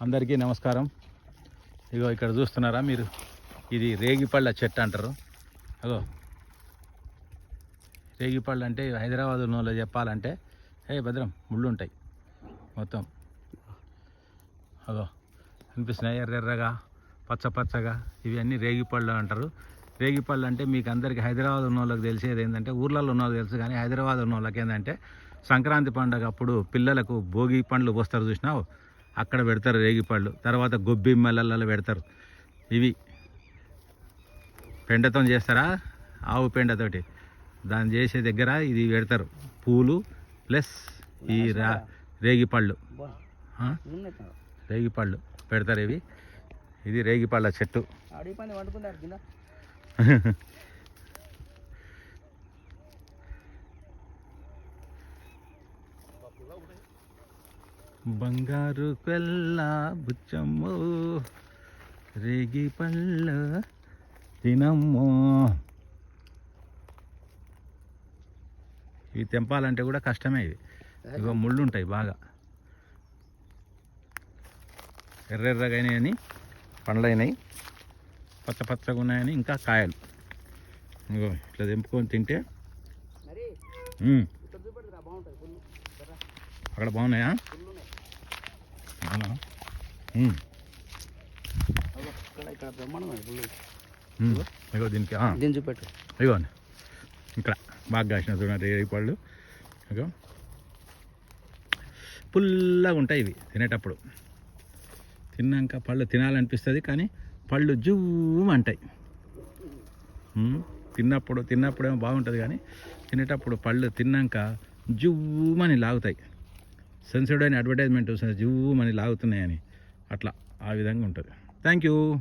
అందరికీ నమస్కారం. ఇగో ఇక్కడ చూస్తున్నారా మీరు? ఇది రేగిపళ్ళ చెట్టు అంటారు. అగో. రేగిపళ్ళు అంటే హైదరాబాద్ నోళ్ళు చెప్పాలంటే హే భద్రం ముళ్ళు ఉంటాయి మొత్తం. అగో. అనిపిస్తున్నాయి? ఎర్రెర్రగా పచ్చ పచ్చగా. ఇవన్నీ రేగిపళ్ళు అంటారు. రేగిపళ్ళు అంటే మీకు అందరికీ హైదరాబాద్ ఉన్న వాళ్ళకి తెలిసేది ఏంటంటే ఊర్లలో ఉన్న తెలుసు కానీ హైదరాబాద్ ఉన్న వాళ్ళకి ఏంటంటే సంక్రాంతి పండగ అప్పుడు పిల్లలకు భోగి పండ్లు పోస్తారు చూసినావు? అక్కడ పెడతారు రేగిపళ్ళు. తర్వాత గొబ్బి మెల్లలలో పెడతారు. ఇవి. పెండతో చేస్తారా? ఆవు పెండతోటి దాన్ని చేసే దగ్గర ఇది పెడతారు. పూలు ప్లస్ ఈ రా రేగిపళ్ళు? రేగిపళ్ళు పెడతారు ఇవి. ఇది రేగిపళ్ళ చెట్టు. బంగారు పెళ్ళ బుచ్చమ్మో రేగిపళ్ళ తినమ్మో. ఇవి తెంపాలంటే కూడా కష్టమే ఇవి ఇగో ముళ్ళు ఉంటాయి బాగా. ఎర్రెర్రగా అయినాయని పండ్లైనాయి పచ్చ పచ్చగా ఉన్నాయని ఇంకా కాయలు. ఇగో ఇట్లా తెంపుకొని తింటే అక్కడ బాగున్నాయా? అవునా. ఇగో దీనికి ఆ, దీన్ని చూపెట్టు. ఇగోండి ఇక్కడ బాగా కాసిన చూడండి రేగి పళ్ళు ఇగో పుల్లగా ఉంటాయి ఇవి తినేటప్పుడు. తిన్నాక పళ్ళు తినాలనిపిస్తుంది కానీ పళ్ళు జువ్వమంటాయి మ్మ్. తిన్నప్పుడు తిన్నప్పుడేమో బాగుంటుంది కానీ తినేటప్పుడు పళ్ళు తిన్నాక జువ్వమని లాగుతాయి. సెన్సిటివ్ అయిన అడ్వర్టైజ్మెంట్ వస్తుంది జువ్వమని లాగుతున్నాయని. అట్లా ఆ విధంగా ఉంటుంది. Thank you